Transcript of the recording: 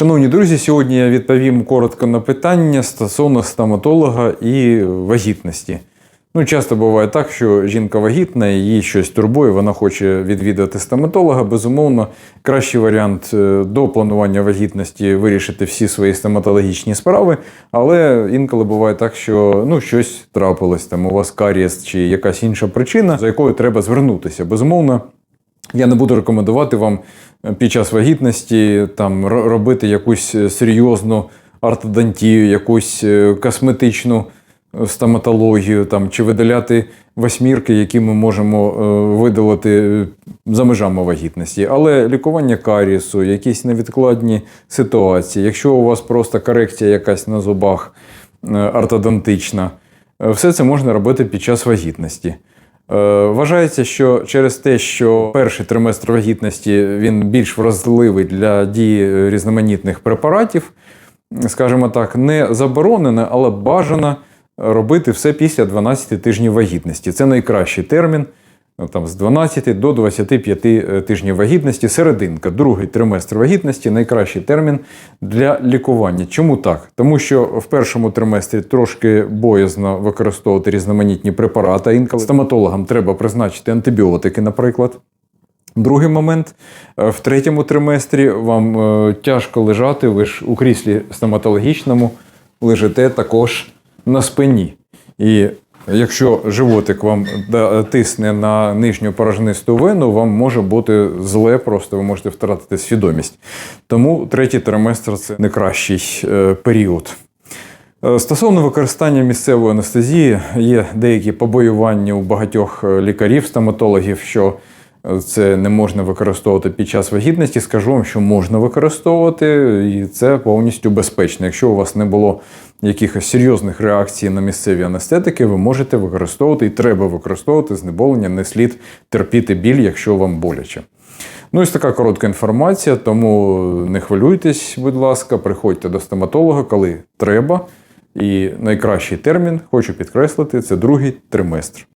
Шановні друзі, сьогодні я відповім коротко на питання стосовно стоматолога і вагітності. Ну, часто буває так, що жінка вагітна, її щось турбує, вона хоче відвідати стоматолога. Безумовно, кращий варіант е, до планування вагітності вирішити всі свої стоматологічні справи. Але інколи буває так, що ну, щось трапилось, там у вас карієс чи якась інша причина, за якою треба звернутися. Безумовно, я не буду рекомендувати вам е, під час вагітності там робити якусь е, серйозну ортодонтію, якусь е, косметичну стоматологію там, чи видаляти восьмірки, які ми можемо видалити за межами вагітності. Але лікування карісу, якісь невідкладні ситуації, якщо у вас просто корекція якась на зубах ортодонтична, все це можна робити під час вагітності. Е, Вважається, що через те, що перший триместр вагітності він більш вразливий для дії різноманітних препаратів, скажімо так, не заборонено, але бажано робити все після 12 тижнів вагітності. Це найкращий термін. Ну, Там з 12 до 25 тижнів вагітності, серединка, другий триместр вагітності найкращий термін для лікування. Чому так? Тому що в першому триместрі трошки боязно використовувати різноманітні препарати. Інколи стоматологам треба призначити антибіотики, наприклад. Другий момент е, в третьому триместрі вам е, тяжко лежати, ви ж у кріслі стоматологічному лежите також на спині. І якщо животик вам тисне на нижню порожнисту вену, вам може бути зле, просто ви можете втратити свідомість. Тому третій триместр це не кращий е, період. Е, Стосовно використання місцевої анестезії, є деякі побоювання у багатьох е, лікарів, стоматологів, що це не можна використовувати під час вагітності. Скажу вам, що можна використовувати, і це повністю безпечно. Якщо у вас не було якихось серйозних реакцій на місцеві анестетики, ви можете використовувати і треба використовувати знеболення, не слід терпіти біль, якщо вам боляче. Ну, ось така коротка інформація, тому не хвилюйтесь, будь ласка, приходьте до стоматолога, коли треба. І найкращий термін, хочу підкреслити, це другий триместр.